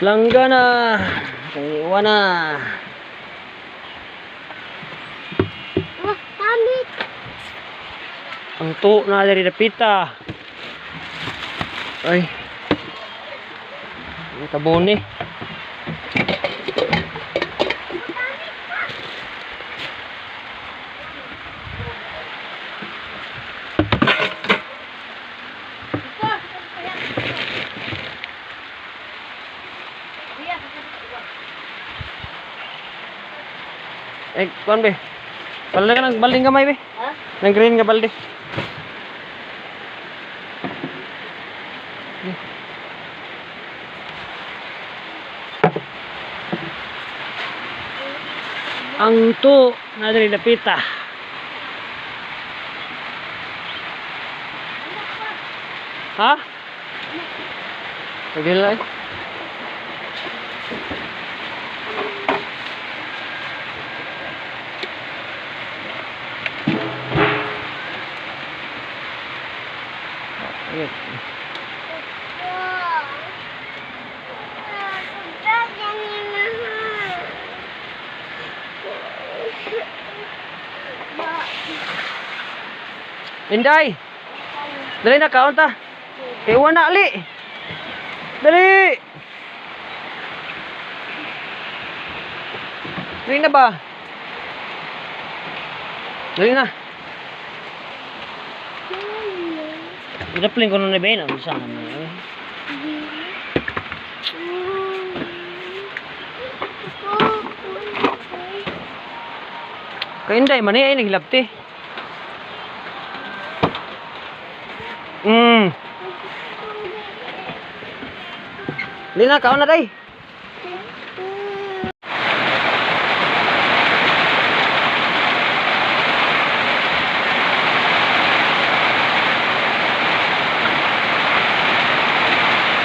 Langga na. Iwan na. Ang to na dari dapita. Ay. Tabon ni. Eh, kuan be. Balde ka ng balding gamay be. Ha? Nang green nga balde. Ang to na diri dapita. Ha? Lang. eh. Ayun. Inday. Dali na kaon ta. Iwan na ali. Dali. Dali na ba? Dali na. Idapling ko na ni Ben. Ang sana na. eh. Kay Inday man ay naglabti. Mm. Dali na kaon na day.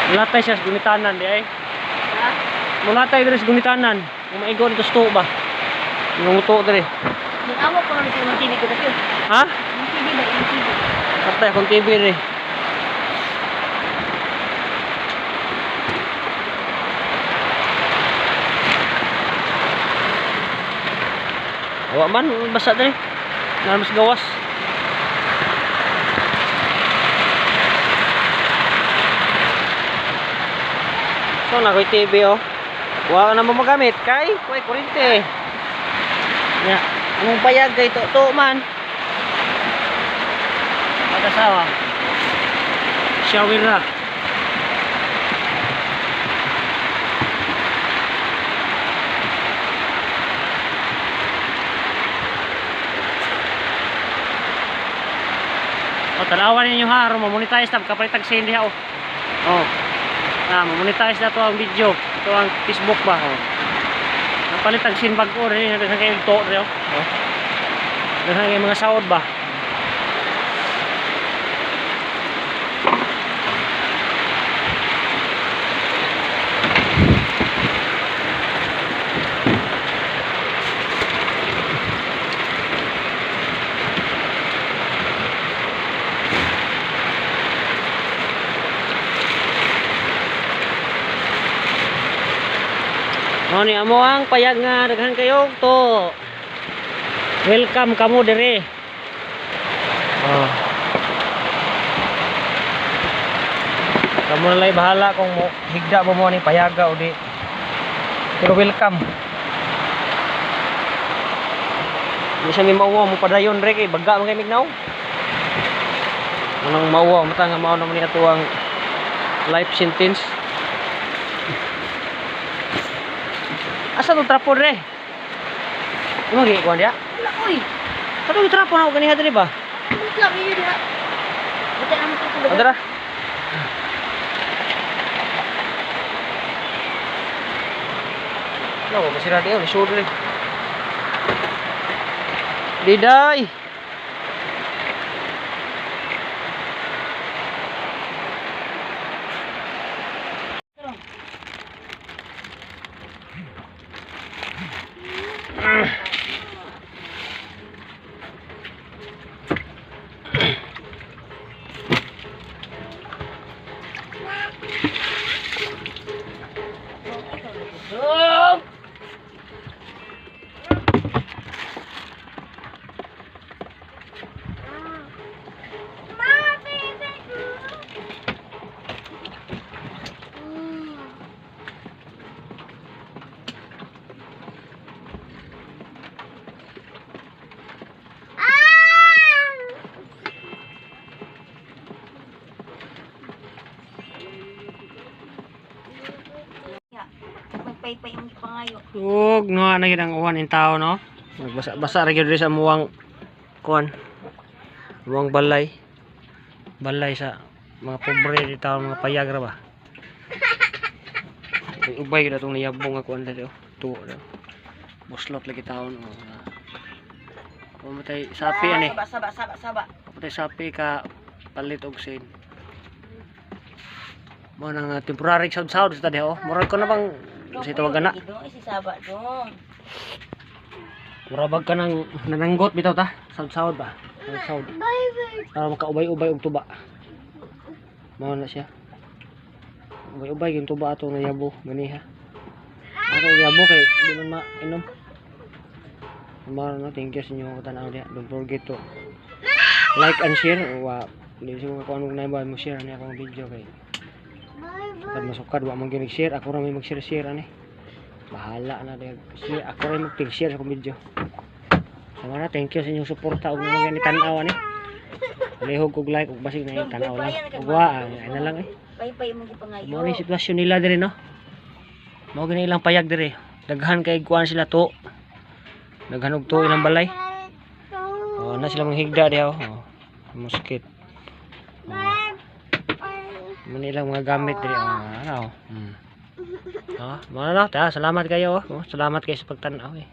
Mulatay siya sa gumitanan di ay. Mulatay diri sa gumitanan. Kung maigo dito sa ba? Yung tuo diri. Nag-awa ko na sa TV ko dati. Ha? TV ba? TV. Patay akong TV diri. Awa man, basa diri. Nga mas gawas. So, na ko'y TV oh. Wa na mo magamit kay kuy kurente. Nya, anong payag kay to, to man. Mag-asawa. Shower na. O, tanawan ninyo ha, aron mamonetize na, kapalitag sa hindi ha, o. O, na, mamonetize na to ang video, ito ang Facebook ba, o. Napalitag sin bag ko, rin, nagkang kayo to, rin, o. O. Nagkang kayo mga sahod ba. O ni amo ang payag nga daghan kayo to. Welcome kamo dire. Oh. Kamu na lay bahala kung higda mo mo ni payaga o di. Pero welcome. Di siya may mauwa mo padayon re kay baga kay mignaw. Anong mauwa mo nga mao naman ni atuang life sentence. Asa to trapo re? Imo gi kuan dia? Wala, uy. Kato yung trapo na ako ganiha diri ba? Ang club yun ha. Buti naman ito tulog. Andara. No, masira dia ni sure ni. Diday. Pay-pay ang pangayo. Ug no na gid ang uwan in tao no. Nagbasa-basa ra gyud sa muwang kuan. Muwang balay. Balay sa mga pobre di tao mga payag ra ba. Ubay gyud atong niyabong nga kuan dali oh. Tuwa daw. Buslot lagi tao no. Kung matay sapi ani. Saba, saba, saba, saba. Matay sapi ka palit og sin. Mo nang uh, temporary sound sound sa tadi oh. Murag ko na bang si tawagan na. Doon, si saba, doon. Murabag ka ng nananggot bitaw ta. Sound-sound ba? Sound-sound. Para makaubay-ubay og tuba. Mao na siya. Ubay-ubay yung tuba ato na yabo ganiha. Ako yabo kay di man mainom. Mao na thank you sa inyo tanaw diha. Don't forget to like and share. Wa di sa mga kuan na ba mo share ni akong video kay Pag masukad wa man gyud share ako ra may mag-share-share ani. Bahala na din. Share ako rin mag-share sa akong video. Sama na, thank you sa inyong suporta ug mga ganit tanaw ani. Palihog kog like ug basig na yung tanaw lang. Wa, ay na lang eh. Pay-pay mo pangayo. Mo rin sitwasyon nila diri no. Mo gani ilang payag diri. Daghan kay kuan sila to. Daghan og to ilang balay. Oh, na sila mga higda diha oh. oh. Muskit. Oh. Mo nilang mga gamit diri oh. Ano? Hmm. Oh, mo na ta, salamat kayo oh. Oh, Salamat kayo sa pagtanaw eh.